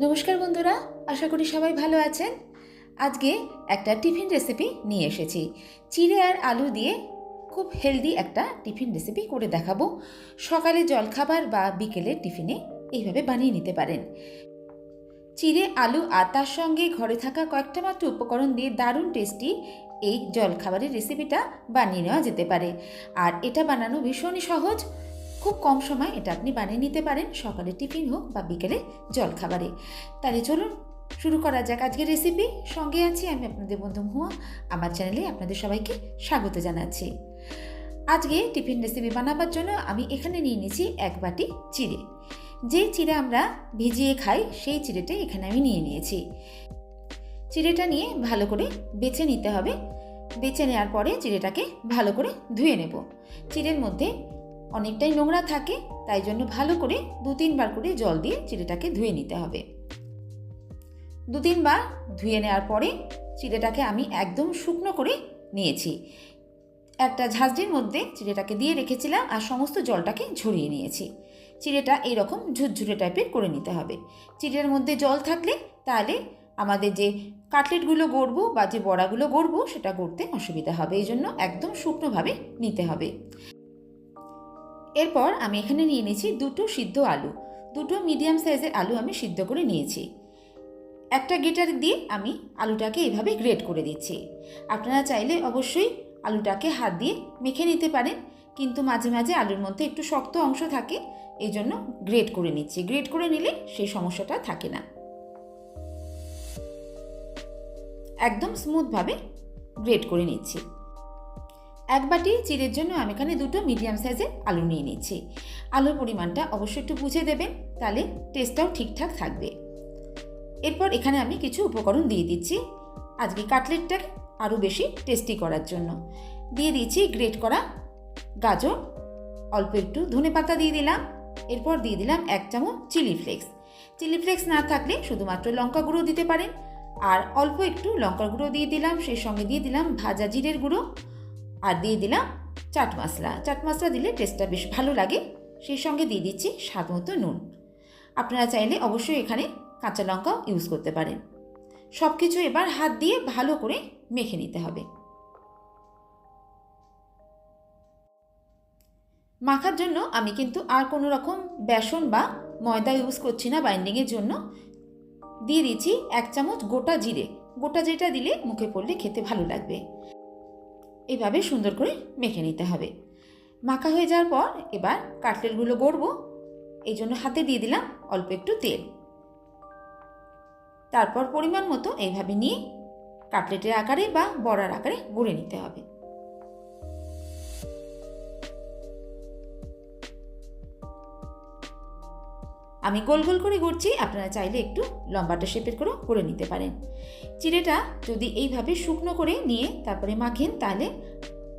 নমস্কার বন্ধুরা, আশা করি সবাই ভালো আছেন। আজকে একটা টিফিন রেসিপি নিয়ে এসেছি। চিড়ে আর আলু দিয়ে খুব হেলদি একটা টিফিন রেসিপি করে দেখাবো। সকালে জলখাবার বা বিকেলের টিফিনে এইভাবে বানিয়ে নিতে পারেন। চিড়ে, আলু আর তার সঙ্গে ঘরে থাকা কয়েকটা মাত্র উপকরণ দিয়ে দারুণ টেস্টি এই জলখাবারের রেসিপিটা বানিয়ে নেওয়া যেতে পারে। আর এটা বানানো ভীষণই সহজ। খুব কম সময় এটা আপনি বানিয়ে নিতে পারেন, সকালে টিফিন হোক বা বিকেলে জলখাবারে। তাহলে চলুন, শুরু করা যাক আজকের রেসিপি সঙ্গে আছি আমি আপনাদের বন্ধু হুয়া আমার চ্যানেলে আপনাদের সবাইকে স্বাগত জানাচ্ছি। আজকে টিফিন রেসিপি বানাবার জন্য আমি এখানে নিয়ে নিয়েছি এক বাটি চিড়ে। যে চিড়ে আমরা ভিজিয়ে খাই, সেই চিড়েটাই এখানে আমি নিয়ে নিয়েছি। চিড়েটা নিয়ে ভালো করে বেছে নিতে হবে। বেছে নেওয়ার পরে চিড়েটাকে ভালো করে ধুয়ে নেব। চিড়ের মধ্যে অনেকটাই নোংরা থাকে, তাই জন্য ভালো করে দু তিনবার করে জল দিয়ে চিড়েটাকে ধুয়ে নিতে হবে। দু তিনবার ধুয়ে নেওয়ার পরে চিড়েটাকে আমি একদম শুকনো করে নিয়েছি। একটা ঝাঁঝরির মধ্যে চিড়েটাকে দিয়ে রেখেছিলাম আর সমস্ত জলটাকে ঝরিয়ে নিয়েছি। চিড়েটা এইরকম ঝুরঝুরে টাইপের করে নিতে হবে। চিড়ের মধ্যে জল থাকলে তাহলে আমাদের যে কাটলেটগুলো গড়বো বা যে বড়াগুলো গড়বো সেটা গড়তে অসুবিধা হবে। এই জন্য একদম শুকনোভাবে নিতে হবে। এরপর আমি এখানে নিয়ে নিয়েছি দুটো সিদ্ধ আলু। দুটো মিডিয়াম সাইজের আলু আমি সিদ্ধ করে নিয়েছি। একটা গেটার দিয়ে আমি আলুটাকে এভাবে গ্রেট করে দিচ্ছি। আপনারা চাইলে অবশ্যই আলুটাকে হাত দিয়ে মেখে নিতে পারেন, কিন্তু মাঝে মাঝে আলুর মধ্যে একটু শক্ত অংশ থাকে, এই জন্য গ্রেট করে নিচ্ছি। গ্রেট করে নিলে সেই সমস্যাটা থাকে না। একদম স্মুথভাবে গ্রেট করে নিচ্ছি। এক বাটি চিড়ের জন্য আমি এখানে দুটো মিডিয়াম সাইজের আলু নিয়ে নিচ্ছি। আলুর পরিমাণটা অবশ্যই একটু বুঝে দেবেন, তাহলে টেস্টটাও ঠিকঠাক থাকবে। এরপর এখানে আমি কিছু উপকরণ দিয়ে দিচ্ছি। আজকে কাটলেটটাকে আরও বেশি টেস্টি করার জন্য। দিয়ে দিচ্ছি গ্রেট করা গাজর, অল্প একটু ধনে পাতা দিয়ে দিলাম। এরপর দিয়ে দিলাম এক চামচ চিলি ফ্লেক্স চিলি ফ্লেক্স না থাকলে শুধুমাত্র লঙ্কা গুঁড়ো দিতে পারেন। আর অল্প একটু লঙ্কার গুঁড়ো দিয়ে দিলাম, সেই সঙ্গে দিয়ে দিলাম ভাজা জিরের গুঁড়ো। আর দিয়ে দিলাম চাট মশলা। চাট মশলা দিলে টেস্টটা বেশ ভালো লাগে। সেই সঙ্গে দিয়ে দিচ্ছি স্বাদ মতো নুন। আপনারা চাইলে অবশ্যই এখানে কাঁচা লঙ্কাও ইউজ করতে পারেন। সব কিছু এবার হাত দিয়ে ভালো করে মেখে নিতে হবে। মাখার জন্য আমি কিন্তু আর কোনো রকম বেসন বা ময়দা ইউজ করছি না বাইন্ডিংয়ের জন্য। দিয়ে দিচ্ছি এক চামচ গোটা জিরে। গোটা জিরেটা দিলে মুখে পড়লে খেতে ভালো লাগবে। এভাবে সুন্দর করে মেখে নিতে হবে। মাখা হয়ে যাওয়ার পর এবার কাটলেটগুলো গড়বো। এই জন্য হাতে দিয়ে দিলাম অল্প একটু তেল। তারপর পরিমাণ মতো এইভাবে নিয়ে কাটলেটের আকারে বা বড়ার আকারে গুঁড়ে নিতে হবে। আমি গোল গোল করে গড়ছি আপনারা চাইলে একটু লম্বাটা শেপের করেও করে নিতে পারেন। চিড়েটা যদি এইভাবে শুকনো করে নিয়ে তারপরে মাখেন, তাহলে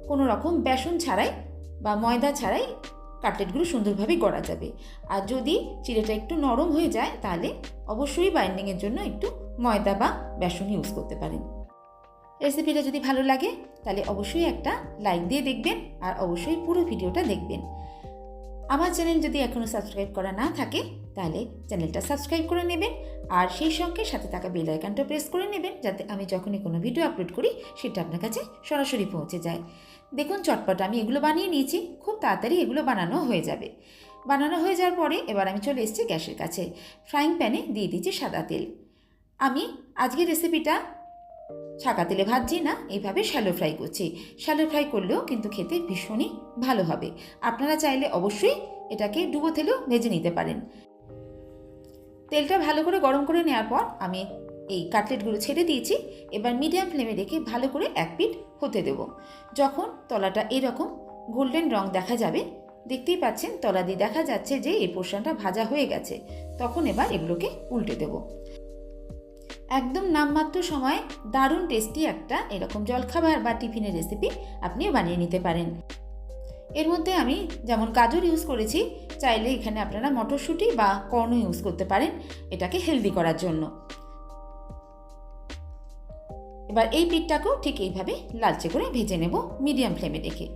কোনো রকম বেসন ছাড়াই বা ময়দা ছাড়াই কাটলেটগুলো সুন্দরভাবে গড়া যাবে। আর যদি চিড়েটা একটু নরম হয়ে যায়, তাহলে অবশ্যই বাইন্ডিংয়ের জন্য একটু ময়দা বা বেসন ইউজ করতে পারেন। রেসিপিটা যদি ভালো লাগে, তাহলে অবশ্যই একটা লাইক দিয়ে দেখবেন, আর অবশ্যই পুরো ভিডিওটা দেখবেন। আমার চ্যানেল যদি এখনও সাবস্ক্রাইব করা না থাকে, তাহলে চ্যানেলটা সাবস্ক্রাইব করে নেবেন। আর সেই সঙ্গে সাথে থাকা বেল আইকনটা প্রেস করে নেবেন, যাতে আমি যখনই কোনো ভিডিও আপলোড করি, সেটা আপনার কাছে সরাসরি পৌঁছে যায়। দেখুন, চটপট আমি এগুলো বানিয়ে নিয়েছি, খুব তাড়াতাড়ি এগুলো বানানো হয়ে যাবে। বানানো হয়ে যাওয়ার পরে এবার আমি চলে এসেছি গ্যাসের কাছে। ফ্রাইং প্যানে দিয়ে দিচ্ছি সাদা তেল। আমি আজকের রেসিপিটা ছাকা তেলে ভাজছি না এইভাবে শ্যালো ফ্রাই করছি। শ্যালো ফ্রাই করলেও কিন্তু খেতে ভীষণই ভালো হবে। আপনারা চাইলে অবশ্যই এটাকে ডুবো তেলেও ভেজে নিতে পারেন। তেলটা ভালো করে গরম করে নেওয়ার পর আমি এই কাটলেটগুলো ছেড়ে দিয়েছি। এবার মিডিয়াম ফ্লেমে রেখে ভালো করে এক পিট হতে দেব। যখন তলাটা এরকম গোল্ডেন রং দেখা যাবে, দেখতেই পাচ্ছেন তলা দিয়ে দেখা যাচ্ছে যে এই পোর্শনটা ভাজা হয়ে গেছে। তখন এবার এগুলোকে উল্টে দেব। একদম নামমাত্র সময়, দারুণ টেস্টি একটা এরকম জলখাবার বা টিফিনের রেসিপি আপনি বানিয়ে নিতে পারেন। এর মধ্যে আমি যেমন গাজর ইউজ করেছি, চাইলে এখানে আপনারা মটরশুঁটি বা কর্ন ইউজ করতে পারেন, এটাকে হেলদি করার জন্য। এবার এই পিঠটাকেও ঠিক এইভাবে লালচে করে ভেজে নেব মিডিয়াম ফ্লেমে রেখে।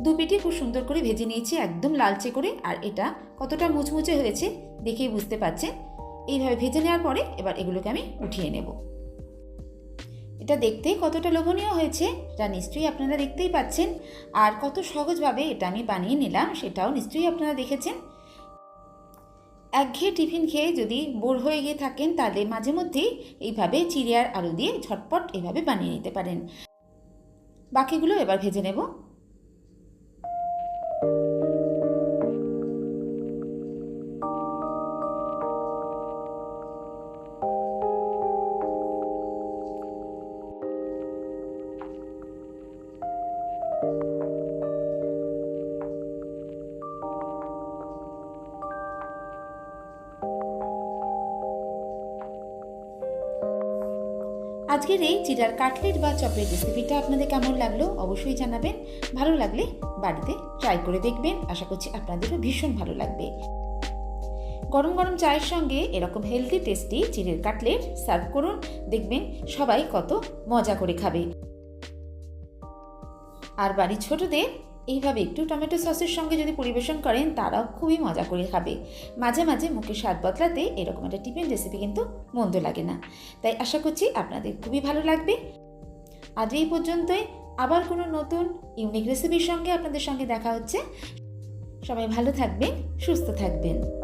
দু পিঠে খুব সুন্দর করে ভেজে নিয়েছি, একদম লালচে করে, আর এটা কতটা মুচমুচে হয়েছে দেখেই বুঝতে পারছেন। এইভাবে ভেজে নেওয়ার পরে এবার এগুলোকে আমি উঠিয়ে নেব। এটা দেখতে কতটা লোভনীয় হয়েছে, এটা নিশ্চয়ই আপনারা দেখতেই পাচ্ছেন। আর কত সহজভাবে এটা আমি বানিয়ে নিলাম, সেটাও নিশ্চয়ই আপনারা দেখেছেন। একঘেয়ে টিফিন খেয়ে যদি বোর হয়ে গিয়ে থাকেন, তাহলে মাঝে মধ্যেই এইভাবে চিড়িয়ার আলু দিয়ে ঝটপট এইভাবে বানিয়ে নিতে পারেন। বাকিগুলো এবার ভেজে নেব। আজকের এই চিড়ার কাটলেট বা চপের রেসিপিটা আপনাদের কেমন লাগল অবশ্যই জানাবেন। ভালো লাগলে বাড়িতে ট্রাই করে দেখবেন। আশা করছি আপনাদেরও ভীষণ ভালো লাগবে। গরম গরম চায়ের সঙ্গে এরকম হেলদি টেস্টি চিড়ের কাটলেট সার্ভ করুন। দেখবেন সবাই কত মজা করে খাবে। আর বাড়ির ছোটদের এইভাবে একটু টমেটো সসের সঙ্গে যদি পরিবেশন করেন, তারাও খুবই মজা করে খাবে। মাঝে মাঝে মুখে স্বাদ বদলাতে এরকম একটা টিফিন রেসিপি কিন্তু মন্দ লাগে না। তাই আশা করছি আপনাদের খুবই ভালো লাগবে। আজ এই পর্যন্তই। আবার কোনো নতুন ইউনিক রেসিপির সঙ্গে আপনাদের সঙ্গে দেখা হচ্ছে। সবাই ভালো থাকবেন, সুস্থ থাকবেন।